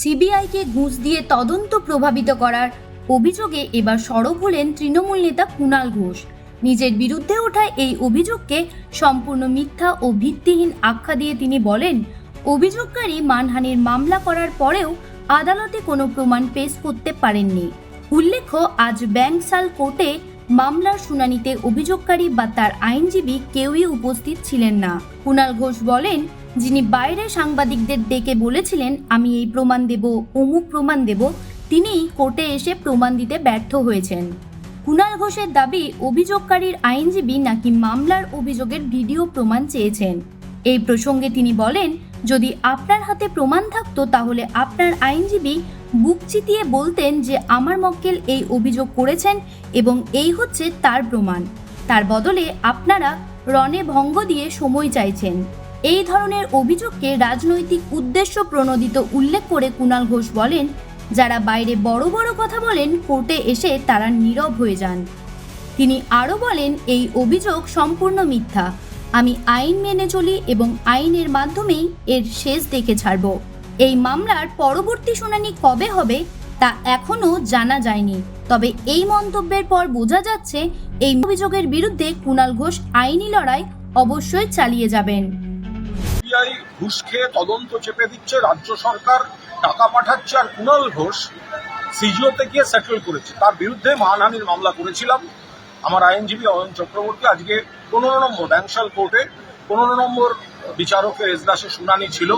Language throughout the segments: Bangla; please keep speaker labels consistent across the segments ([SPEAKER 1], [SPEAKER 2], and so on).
[SPEAKER 1] সিবিআইকে ঘুষ দিয়ে তদন্ত প্রভাবিত করার অভিযোগে এবার সরব হলেন তৃণমূল নেতা কুণাল ঘোষ। নিজের বিরুদ্ধে ওঠা এই অভিযোগকে সম্পূর্ণ মিথ্যা ও ভিত্তিহীন আখ্যা দিয়ে তিনি বলেন, অভিযোগকারী মানহানির মামলা করার পরেও আদালতে কোনো প্রমাণ পেশ করতে পারেননি। উল্লেখ্য, আজ ব্যাংকসাল কোর্টে মামলার শুনানিতে অভিযোগকারী বা তার আইনজীবী কেউই উপস্থিত ছিলেন না। কুণাল ঘোষ বলেন যিনি বাইরে সাংবাদিকদের ডেকে বলেছিলেন, আমি এই প্রমাণ দেব, অমুক প্রমাণ দেব, তিনিই কোর্টে এসে প্রমাণ দিতে ব্যর্থ হয়েছেন। কুণাল ঘোষের দাবি, অভিযোগকারীর আইনজীবী নাকি মামলার অভিযোগের ভিডিও প্রমাণ চেয়েছেন। এই প্রসঙ্গে তিনি বলেন, যদি আপনার হাতে প্রমাণ থাকতো, তাহলে আপনার আইনজীবী বুক চিতিয়ে বলতেন যে আমার মক্কেল এই অভিযোগ করেছেন এবং এই হচ্ছে তার প্রমাণ। তার বদলে আপনারা রণে ভঙ্গ দিয়ে সময় চাইছেন। এই ধরনের অভিযোগকে রাজনৈতিক উদ্দেশ্য প্রণোদিত উল্লেখ করে কুণাল ঘোষ বলেন, যারা বাইরে বড় বড় কথা বলেন, কোর্টে এসে তারা নীরব হয়ে যান। তিনি আরও বলেন, এই অভিযোগ সম্পূর্ণ মিথ্যা। আমি আইন মেনে চলি এবং আইনের মাধ্যমেই এর শেষ দেখে ছাড়ব। এই মামলার পরবর্তী শুনানি কবে হবে, তা এখনও জানা যায়নি। তবে এই মন্তব্যের পর বোঝা যাচ্ছে, এই অভিযোগের বিরুদ্ধে কুণাল ঘোষ আইনি লড়াই অবশ্যই চালিয়ে যাবেন।
[SPEAKER 2] সিবিআই ঘুষ খেয়ে তদন্ত চেপে দিচ্ছে রাজ্য সরকার, টাকা পাঠাচ্ছে আর কুণাল ঘোষ সিজিওতে গিয়ে সেটেল করেছে। তার বিরুদ্ধে মানহানির মামলা করেছিলাম। আমার আইনজীবী অয়ন চক্রবর্তী আজকে পনেরো নম্বর ব্যাংশাল কোর্টে পনেরো নম্বর বিচারকের এজলাসে শুনানি ছিল।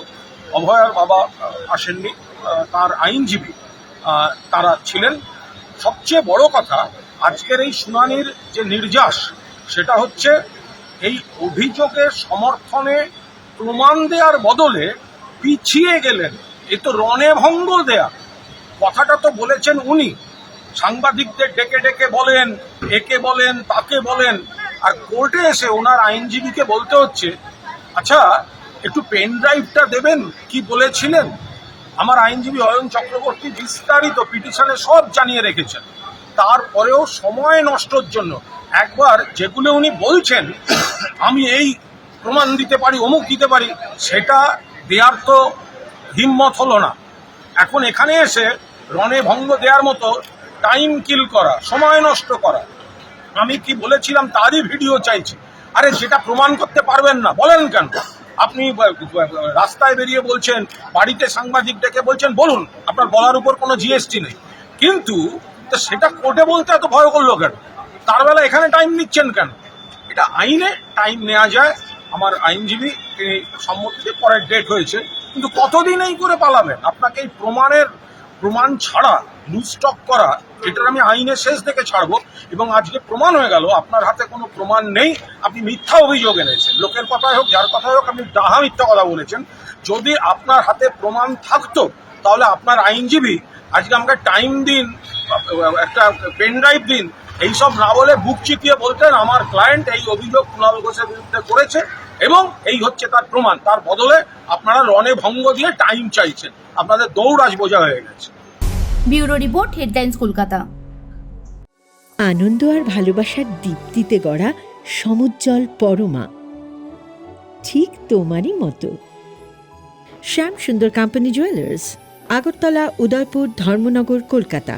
[SPEAKER 2] অভয়ার বাবা আসেননি। তার আইনজীবী তারা ছিলেন। সবচেয়ে বড় কথা, আজকের এই শুনানির যে নির্যাস, সেটা হচ্ছে এই অভিযোগের সমর্থনে প্রমাণ দেওয়ার বদলে পিছিয়ে গেলেন। এ তো রণে ভঙ্গ দেয়া। কথাটা তো বলেছেন উনি। সাংবাদিকদের ডেকে ডেকে বলেন, একে বলেন, তাকে বলেন। আর কোর্টে এসে ওনার আইনজীবীকে বলতে হচ্ছে আচ্ছা একটু পেন ড্রাইভটা দেবেন? কি বলেছিলেন? আমার আইনজীবী অয়ন চক্রবর্তী বিস্তারিত পিটিশনে সব জানিয়ে রেখেছেন। তারপরেও সময় নষ্টর জন্য একবার যেগুলো উনি বলছেন, আমি এই প্রমাণ দিতে পারি, অমুক দিতে পারি, সেটা দেওয়ার তো হিম্মত হলো না। এখন এখানে এসে রণে ভঙ্গ দেওয়ার মতো টাইম কিল করা, সময় নষ্ট করা। আমি কি বলেছিলাম, তারই ভিডিও চাইছি। আরে যেটা প্রমাণ করতে পারবেন না, বলেন কেন? আপনি রাস্তায় বেরিয়ে বলছেন, বাড়িতে সাংবাদিক ডেকে বলছেন, বলুন, আপনার বলার উপর কোনো জিএসটি নেই। কিন্তু সেটা কোর্টে বলতে এত ভয় করল কেন? তার বেলা এখানে টাইম নিচ্ছেন কেন? এটা আইনে টাইম নেওয়া যায় আমার আইনজীবী, তিনি সম্মতিতে পরের ডেট হয়েছে। কিন্তু কতদিন এই করে পালাবেন? আপনাকে এই প্রমাণের, প্রমাণ ছাড়া লুজ স্টক করা এটার আমি আইনের শেষ দেখে ছাড়বো। এবং আজকে প্রমাণ হয়ে গেল, আপনার হাতে কোনো প্রমাণ নেই। আপনি মিথ্যা অভিযোগ এনেছেন। লোকের কথাই হোক, যার কথাই হোক, আপনি ডাহা মিথ্যা কথা বলেছেন। যদি আপনার হাতে প্রমাণ থাকতো, তাহলে আপনার আইনজীবী, আজকে আমাকে টাইম দিন, একটা পেন ড্রাইভ দিন এইসব না বলে বুক চিতিয়ে বলতেন আমার ক্লায়েন্ট এই অভিযোগ কুণাল ঘোষের বিরুদ্ধে করেছে এবং এই হচ্ছে তার প্রমাণ। তার বদলে আপনারা রণে ভঙ্গ দিয়ে টাইম চাইছেন। আপনাদের দৌড়াজ বোঝা হয়ে গেছে।
[SPEAKER 1] Bureau report headlines Kolkata.
[SPEAKER 3] আনন্দ আর ভালোবাসার দীপ্তিতে গড়া সমুজ্জ্বল পরমা। ঠিক তোমারই মতো। Shyam Sundar company jewellers Agartala Udaipur Dharmanagar Kolkata.